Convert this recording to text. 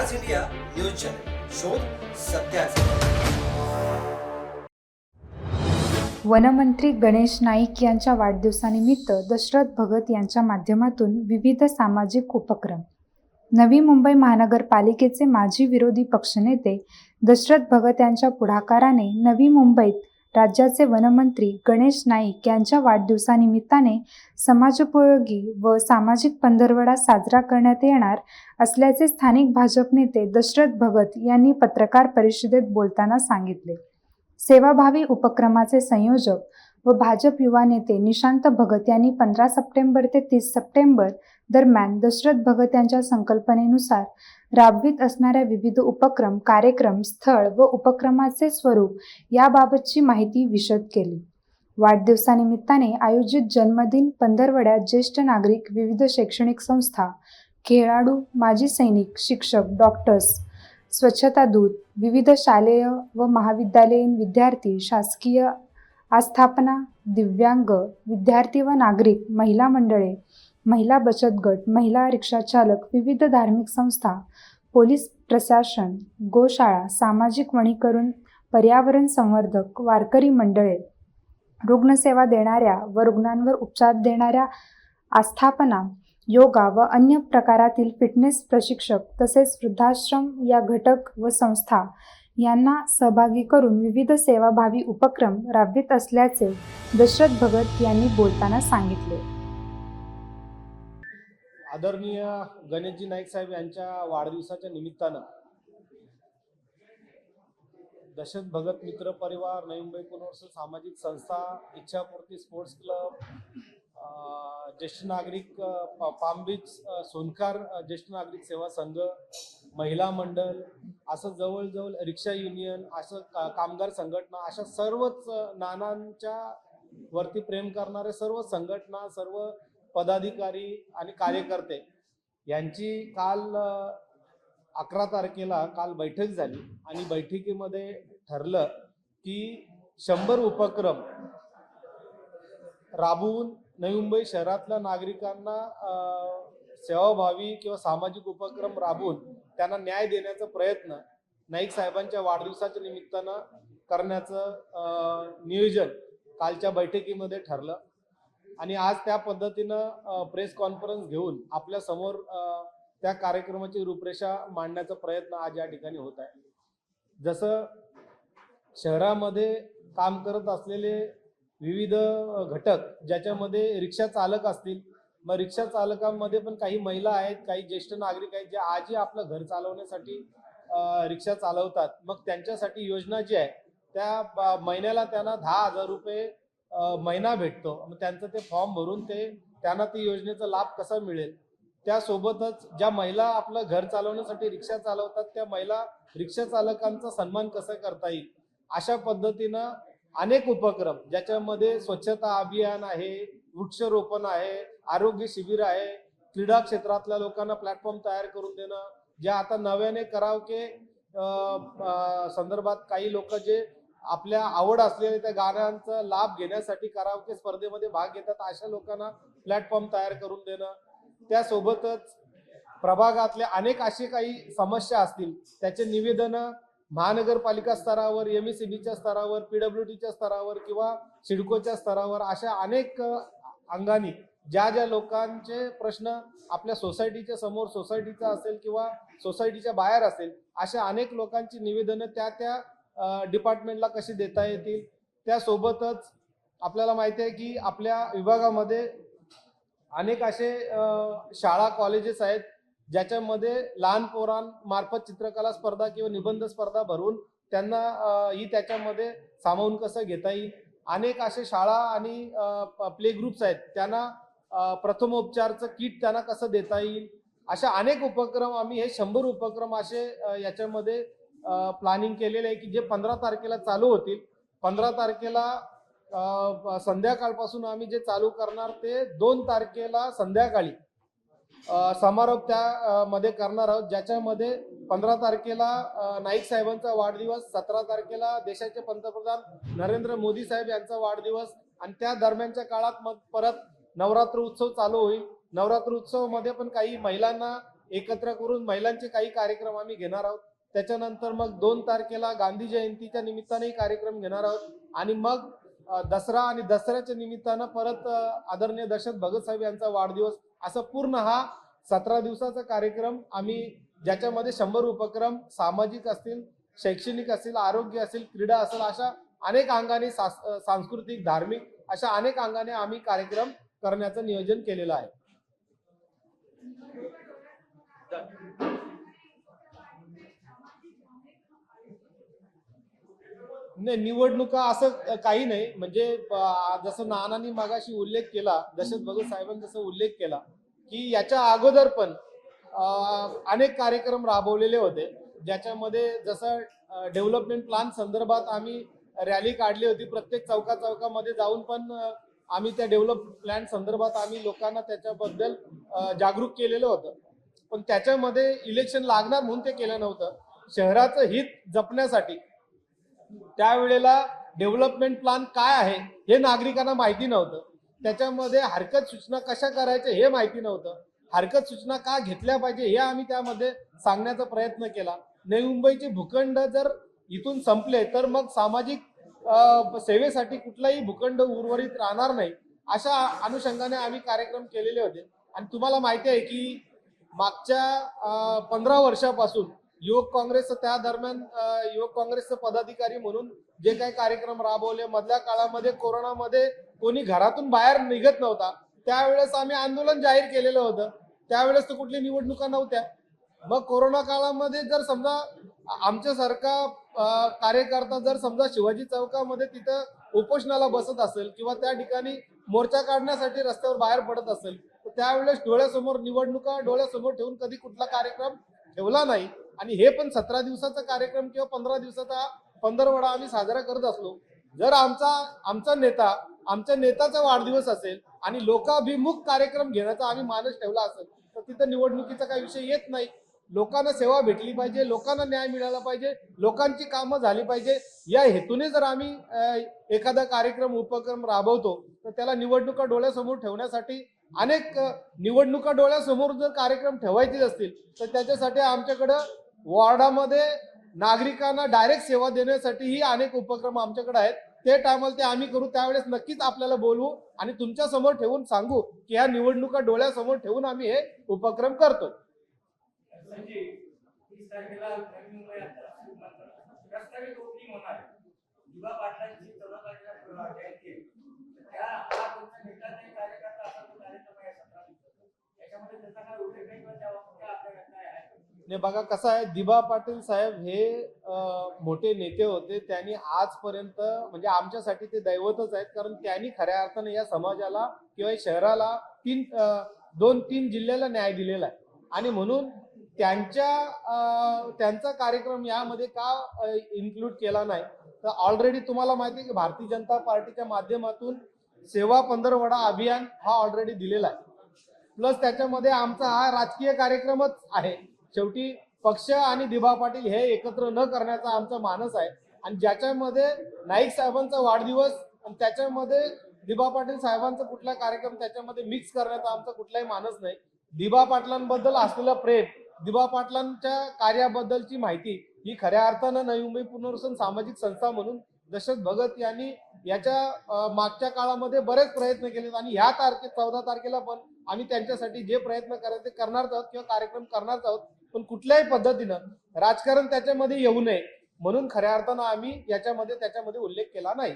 आवाज India news channel. शोध सत्याचा वनमंत्री गणेश नाईक यांच्या वाढदिवसानिमित्त दशरथ भगत यांच्या माध्यमातून विविध सामाजिक उपक्रम. नवी मुंबई महानगरपालिकेचे माजी विरोधी पक्षनेते दशरथ भगत यांच्या पुढाकाराने नवी मुंबईत राज्याचे वनमंत्री गणेश नाईक यांच्या वाढदिवसानिमित्ताने समाजोपयोगी व सामाजिक पंधरवडा साजरा करण्यात येणार असल्याचे स्थानिक भाजप नेते दशरथ भगत यांनी पत्रकार परिषदेत बोलताना सांगितले. सेवाभावी उपक्रमाचे संयोजक व भाजप युवा नेते निशांत भगत यांनी पंधरा सप्टेंबर ते तीस सप्टेंबर दरम्यान दशरथ भगत यांच्या संकल्पनेनुसार राबवित असणाऱ्या विविध उपक्रम कार्यक्रम स्थळ व उपक्रमाचे स्वरूप याबाबतची माहिती विशद केली. वाढदिवसानिमित्ताने आयोजित जन्मदिन पंधरवड्यात ज्येष्ठ नागरिक विविध शैक्षणिक संस्था खेळाडू माजी सैनिक शिक्षक डॉक्टर्स स्वच्छता दूत विविध शालेय व महाविद्यालयीन विद्यार्थी शासकीय आस्थापना दिव्यांग विद्यार्थी व नागरिक महिला मंडळे महिला बचत गट महिला रिक्षाचालक विविध धार्मिक संस्था पोलीस प्रशासन गोशाळा सामाजिक वणीकरण पर्यावरण संवर्धक वारकरी मंडळे रुग्णसेवा देणाऱ्या व रुग्णांवर उपचार देणाऱ्या आस्थापना योगा व अन्य प्रकारातील फिटनेस प्रशिक्षक तसेच वृद्धाश्रम या घटक व संस्था यांना सहभागी करून विविध सेवाभावी उपक्रम राबवित असल्याचे दशरथ भगत यांनी बोलताना सांगितले. आदरणीय गणेशजी नाईक साहेब यांच्या वाढदिवसाच्या निमित्तानं दशरथ भगत मित्र परिवार नवी मुंबई पुनर्वसन सामाजिक संस्था इच्छापूर्ती स्पोर्ट्स क्लब ज्येष्ठ नागरिक अं, पाम बीच सोनकार ज्येष्ठ नागरिक सेवा संघ महिला मंडळ असं जवळजवळ रिक्षा युनियन असं का कामगार संघटना अशा सर्वच नानांच्या वरती प्रेम करणारे सर्व संघटना सर्व पदाधिकारी आणि कार्यकर्ते यांची काल अकरा तारखेला काल बैठक झाली आणि बैठकीमध्ये ठरलं की शंभर उपक्रम राबवून नवी मुंबई शहरातल्या नागरिकांना सेवाभावी किंवा सामाजिक उपक्रम राबवून त्यांना न्याय देण्याचा प्रयत्न नाईक साहेबांच्या वाढदिवसाच्या निमित्तानं करण्याचं नियोजन कालच्या बैठकीमध्ये ठरलं. आणि आज त्या पद्धतीनं प्रेस कॉन्फरन्स घेऊन आपल्यासमोर त्या कार्यक्रमाची रूपरेषा मांडण्याचा प्रयत्न आज या ठिकाणी होत आहे. जसं शहरामध्ये काम करत असलेले विविध घटक ज्याच्यामध्ये रिक्षा चालक असतील मग रिक्षा चालकांमध्ये पण काही महिला आहेत काही ज्येष्ठ नागरिक आहेत जे आजही आपलं घर चालवण्यासाठी रिक्षा चालवतात. मग त्यांच्यासाठी योजना जी आहे त्या महिन्याला त्यांना दहा हजार रुपये महिना भेटतो. मग त्यांचं ते फॉर्म भरून ते त्यांना ती योजनेचा लाभ कसा मिळेल? त्यासोबतच ज्या महिला आपलं घर चालवण्यासाठी रिक्षा चालवतात त्या महिला रिक्षा चालकांचा सन्मान कसा करता येईल? अशा पद्धतीनं अनेक उपक्रम ज्याच्यामध्ये स्वच्छता अभियान आहे वृक्षरोपण आहे आरोग्य शिबिर आहे क्रीडा क्षेत्रातल्या लोकांना प्लॅटफॉर्म तयार करून देणं ज्या आता नव्याने करावके संदर्भात काही लोक जे आपल्या आवड असलेल्या त्या गाण्यांचा लाभ घेण्यासाठी करावके स्पर्धेमध्ये भाग घेतात. अशा लोकांना प्लॅटफॉर्म तयार करून देणं. त्यासोबतच प्रभागातल्या अनेक असे काही समस्या असतील त्याचे निवेदन महानगरपालिका स्तरावर एम एस बीच्या स्तरावर पीडब्ल्यू टीच्या स्तरावर किंवा सिडकोच्या स्तरावर अशा अनेक अंगाने अंगानी ज्या ज्या लोकांचे प्रश्न आपल्या सोसायटीच्या समोर सोसायटीचा असेल किंवा सोसायटीच्या बाहेर असेल अशा अनेक लोकांची निवेदनं त्या त्या डिपार्टमेंटला कशी देता येतील? त्यासोबतच आपल्याला माहिती आहे की आपल्या विभागामध्ये अनेक असे शाळा कॉलेजेस आहेत ज्याच्यामध्ये लहान पोरांमार्फत चित्रकला स्पर्धा किंवा निबंध स्पर्धा भरून त्यांना ही त्याच्यामध्ये सामावून कसं घेता येईल? अनेक असे शाळा आणि प्ले ग्रुप्स आहेत त्यांना प्रथमोपचारचं किट त्यांना कसं देता येईल? अशा अनेक उपक्रम आम्ही हे शंभर उपक्रम असे याच्यामध्ये प्लॅनिंग केलेलं आहे की जे पंधरा तारखेला चालू होतील पंधरा तारखेला संध्याकाळपासून आम्ही जे चालू करणार ते दोन तारखेला संध्याकाळी समारोप त्या मध्ये करणार आहोत. ज्याच्यामध्ये पंधरा तारखेला नाईक साहेबांचा वाढदिवस सतरा तारखेला देशाचे पंतप्रधान नरेंद्र मोदी साहेब यांचा वाढदिवस आणि त्या दरम्यानच्या काळात मग परत नवरात्र उत्सव चालू होईल. नवरात्र उत्सवमध्ये पण काही महिलांना एकत्र करून महिलांचे काही कार्यक्रम आम्ही घेणार आहोत. त्याच्यानंतर मग दोन तारखेला गांधी जयंतीच्या निमित्तानेही कार्यक्रम घेणार आहोत. आणि मग दसरा आणि दसऱ्याच्या निमित्तानं परत आदरणीय दशरथ भगत साहेब यांचा वाढदिवस असा पूर्ण हा सतरा दिवसाचा कार्यक्रम आम्ही ज्याच्यामध्ये शंभर उपक्रम सामाजिक असतील शैक्षणिक असतील आरोग्य असेल क्रीडा असेल अशा अनेक अंगाने सांस्कृतिक धार्मिक अशा अनेक अंगाने आम्ही कार्यक्रम करण्याचं नियोजन केलेलं आहे. नाही निवडणुका असं काही नाही. म्हणजे जसं नानांनी मागाशी उल्लेख केला दशरथ भगत साहेबांनी जसं उल्लेख केला की याच्या अगोदर पण अनेक कार्यक्रम राबवलेले होते. ज्याच्यामध्ये जसं डेव्हलपमेंट प्लान संदर्भात आम्ही रॅली काढली होती. प्रत्येक चौका चौकामध्ये जाऊन पण आम्ही त्या डेव्हलप प्लॅन संदर्भात आम्ही लोकांना त्याच्याबद्दल जागरूक केलेलं होतं. पण त्याच्यामध्ये इलेक्शन लागणार म्हणून ते केलं नव्हतं. शहराचं हित जपण्यासाठी त्यावेळेला डेव्हलपमेंट प्लान काय आहे हे नागरिकांना माहिती नव्हतं. त्याच्यामध्ये हरकत सूचना कशा करायच्या हे माहिती नव्हतं. हरकत सूचना का घेतल्या पाहिजे हे आम्ही त्यामध्ये सांगण्याचा प्रयत्न केला. नवी मुंबईचे भूखंड जर इथून संपले तर मग सामाजिक सेवेसाठी कुठलाही भूखंड उर्वरित राहणार नाही अशा अनुषंगाने आम्ही कार्यक्रम केलेले होते. आणि तुम्हाला माहिती आहे की मागच्या पंधरा वर्षापासून युवक काँग्रेस त्या दरम्यान युवक काँग्रेसचे पदाधिकारी म्हणून जे काही कार्यक्रम राबवले मधल्या काळामध्ये कोरोनामध्ये कोणी घरातून बाहेर निघत नव्हता. त्यावेळेस आम्ही आंदोलन जाहीर केलेलं होतं. त्यावेळेस तर कुठली निवडणुका नव्हत्या. मग कोरोना काळामध्ये जर समजा आमच्यासारखा कार्यकर्ता जर समजा शिवाजी चौकामध्ये तिथं उपोषणाला बसत असेल किंवा त्या ठिकाणी मोर्चा काढण्यासाठी रस्त्यावर बाहेर पडत असेल तर त्यावेळेस डोळ्यासमोर निवडणुका डोळ्यासमोर ठेवून कधी कुठला कार्यक्रम ठेवला नाही. आणि हे पण सतरा दिवसाचा कार्यक्रम किंवा पंधरा दिवसाचा पंधरवडा आम्ही साजरा करत असलो जर आमचा आमचा नेता आमच्या नेत्याचा वाढदिवस असेल आणि लोकाभिमुख कार्यक्रम घेण्याचा आम्ही मानस ठेवला असेल तर तिथं निवडणुकीचा काही विषय येत नाही. लोकांना सेवा भेटली पाहिजे लोकांना न्याय मिळाला पाहिजे लोकांची कामं झाली पाहिजे. या हेतूने जर आम्ही एखादा कार्यक्रम उपक्रम राबवतो तर त्याला निवडणुका डोळ्यासमोर ठेवण्यासाठी अनेक निवडणुका डोळ्यासमोर जर कार्यक्रम ठेवायचेच असतील तर त्याच्यासाठी आमच्याकडं वॉर्डामध्ये नागरिकांना डायरेक्ट सेवा देण्यासाठीही अनेक उपक्रम आमच्याकडे आहेत. ते टायमाला ते आम्ही करू. त्यावेळेस नक्कीच आपल्याला बोलवू आणि तुमच्यासमोर ठेवून सांगू की ह्या निवडणुका डोळ्यासमोर ठेवून आम्ही हे उपक्रम करतो म्हणजे तीस तारखेला नवी मुंबई आंतरराष्ट्रीय प्रस्तावित ओपनिंग होणार आहे. दिवा पाटलांची चौदा तारखेला जयंती आहे. तर त्या हा तुमचा नेताचा कार्यकर्ता असा तो कार्यक्रम आहे सतरा दिवसाचा. त्याच्यामध्ये त्याचा काय उल्लेख नाही किंवा त्या बाबतीत आपल्याकडे काय आहे ने बघा कसं आहे दिबा पाटील साहेब हे मोठे नेते होते. त्यांनी आजपर्यंत म्हणजे आमच्यासाठी ते दैवतच आहेत कारण त्यांनी खऱ्या अर्थाने या समाजाला किंवा शहराला तीन दोन तीन जिल्ह्याला न्याय दिलेला आहे. आणि म्हणून त्यांच्या त्यांचा कार्यक्रम यामध्ये का इन्क्लूड केला नाही? तर ऑलरेडी तुम्हाला माहिती आहे की भारतीय जनता पार्टीच्या माध्यमातून सेवा पंधरवडा अभियान हा ऑलरेडी दिलेला आहे. प्लस त्याच्यामध्ये आमचा हा राजकीय कार्यक्रमच आहे. शेवटी पक्ष आणि दिभा पाटील हे एकत्र न करण्याचा आमचा मानस आहे. आणि ज्याच्यामध्ये नाईक साहेबांचा वाढदिवस आणि त्याच्यामध्ये दिभा पाटील साहेबांचा कुठला कार्यक्रम त्याच्यामध्ये मिक्स करण्याचा आमचा कुठलाही मानस नाही. दिभा पाटलांबद्दल असलेलं प्रेम दिबा पाटलांच्या कार्याबद्दलची माहिती ही खऱ्या अर्थानं नवी मुंबई पुनर्वसन सामाजिक संस्था म्हणून दशरथ भगत यांनी याच्या मागच्या काळामध्ये बरेच प्रयत्न केलेत आणि ह्या तारखे चौदा तारखेला पण आम्ही त्यांच्यासाठी जे प्रयत्न करायचे करणार आहोत किंवा कार्यक्रम करणार आहोत पण कुठल्याही पद्धतीनं राजकारण त्याच्यामध्ये येऊ नये. म्हणून खऱ्या अर्थानं आम्ही याच्यामध्ये त्याच्यामध्ये उल्लेख केला नाही.